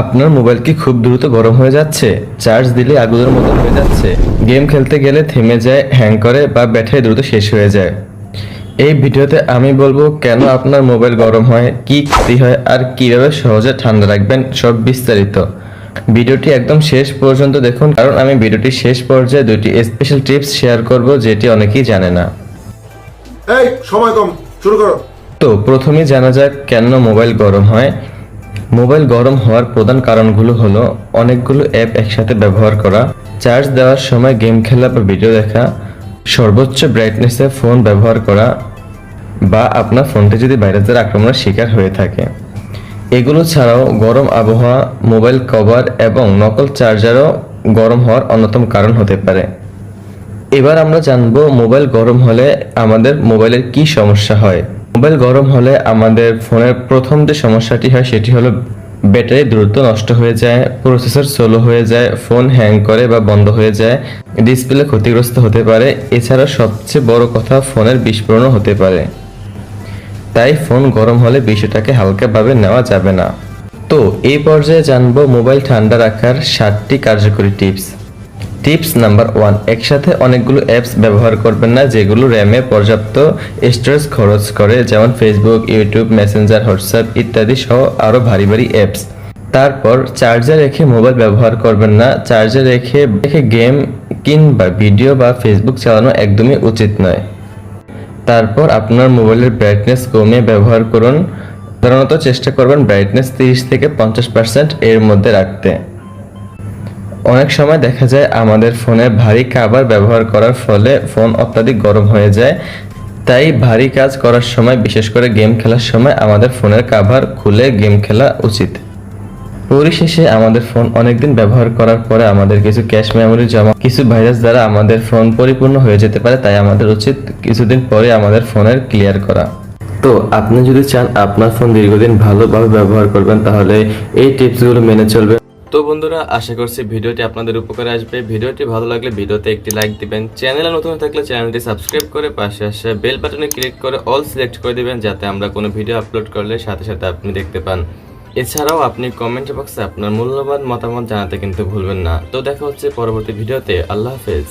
আপনার মোবাইল কি খুব দ্রুত গরম হয়ে যাচ্ছে? চার্জ দিলে আগুনের মতো হয়ে যাচ্ছে। গেম খেলতে গেলে থেমে যায় হ্যাং করে বা ব্যাটারি দ্রুত শেষ হয়ে যায়। এই ভিডিওতে আমি বলব কেন আপনার মোবাইল গরম হয় কি ক্ষতি হয় আর কীভাবে সহজে ঠান্ডা রাখবেন সব বিস্তারিত। ভিডিওটি একদম শেষ পর্যন্ত দেখুন কারণ আমি ভিডিওটি শেষ পর্যায়ে দুটি স্পেশাল টিপস শেয়ার করব যেটি অনেকেই জানে না। এই সময় কম শুরু করো। তো প্রথমেই জানা যাক কেন মোবাইল গরম হয় মোবাইল গরম হওয়ার প্রধান কারণগুলো হলো অনেকগুলো অ্যাপ একসাথে ব্যবহার করা, চার্জ দেওয়ার সময় গেম খেলা বা ভিডিও দেখা, সর্বোচ্চ ব্রাইটনেসে ফোন ব্যবহার করা বা আপনার ফোনটি যদি ভাইরাসের আক্রমণের শিকার হয়ে থাকে। এগুলো ছাড়াও গরম আবহাওয়া, মোবাইল কভার এবং নকল চার্জারও গরম হওয়ার অন্যতম কারণ হতে পারে। এবার আমরা জানব মোবাইল গরম হলে আমাদের মোবাইলের কি সমস্যা হয়। মোবাইল গরম হলে আমাদের ফোনের প্রথম যে সমস্যাটি হয় সেটি হলো ব্যাটারি দ্রুত নষ্ট হয়ে যায় প্রসেসর স্লো হয়ে যায় ফোন হ্যাং করে বা বন্ধ হয়ে যায় ডিসপ্লে ক্ষতিগ্রস্ত হতে পারে। এছাড়া সবচেয়ে বড় কথা ফোনের বিস্ফোরণও হতে পারে। তাই ফোন গরম হলে বিষয়টাকে হালকাভাবে নেওয়া যাবে না। তো এই পর্যায়ে জানব মোবাইল ঠান্ডা রাখার সাতটি কার্যকরী টিপস টিপস নাম্বার ওয়ান, একসাথে অনেকগুলো অ্যাপস ব্যবহার করবেন না, যেগুলো র্যামে পর্যাপ্ত স্টোরেজ খরচ করে, যেমন ফেসবুক ইউটিউব মেসেঞ্জার হোয়াটসঅ্যাপ ইত্যাদি সহ আরও ভারী ভারী অ্যাপস। তারপর চার্জার রেখে মোবাইল ব্যবহার করবেন না চার্জার রেখে রেখে গেম কিংবা ভিডিও বা ফেসবুক চালানো একদমই উচিত নয়। তারপর আপনার মোবাইলের ব্রাইটনেস কমিয়ে ব্যবহার করুন। সাধারণত চেষ্টা করবেন ব্রাইটনেস তিরিশ থেকে পঞ্চাশ পার্সেন্ট এর মধ্যে রাখতে। অনেক সময় দেখা যায় আমাদের ফোনে ভারী কাভার ব্যবহার করার ফলে ফোন অত্যাধিক গরম হয়ে যায়। তাই ভারী কাজ করার সময়, বিশেষ করে গেম খেলার সময়, আমাদের ফোনের কাভার খুলে গেম খেলা উচিত। পরিশেষে, আমাদের ফোন অনেকদিন ব্যবহার করার পরে আমাদের কিছু ক্যাশ মেমোরি জমা, কিছু ভাইরাস দ্বারা আমাদের ফোন পরিপূর্ণ হয়ে যেতে পারে, তাই আমাদের উচিত কিছুদিন পরে আমাদের ফোনের ক্লিয়ার করা। তো, আপনি যদি চান আপনার ফোন দীর্ঘদিন ভালোভাবে ব্যবহার করবেন, তাহলে এই টিপসগুলো মেনে চলবে। তো বন্ধুরা, আশা করছি ভিডিওটি আপনাদের উপকারে আসবে। ভিডিওটি ভালো লাগলে ভিডিওতে একটি লাইক দিবেন। চ্যানেলে নতুন থাকলে চ্যানেলটি সাবস্ক্রাইব করে পাশে আসে বেল বাটনে ক্লিক করে অল সিলেক্ট করে দিবেন, যাতে আমরা কোনো ভিডিও আপলোড করলে সাথে সাথে আপনি দেখতে পান। এছাড়াও আপনি কমেন্ট বক্সে আপনার মূল্যবান মতামত জানাতে কিন্তু ভুলবেন না। তো দেখা হচ্ছে পরবর্তী ভিডিওতে আল্লাহ হাফেজ।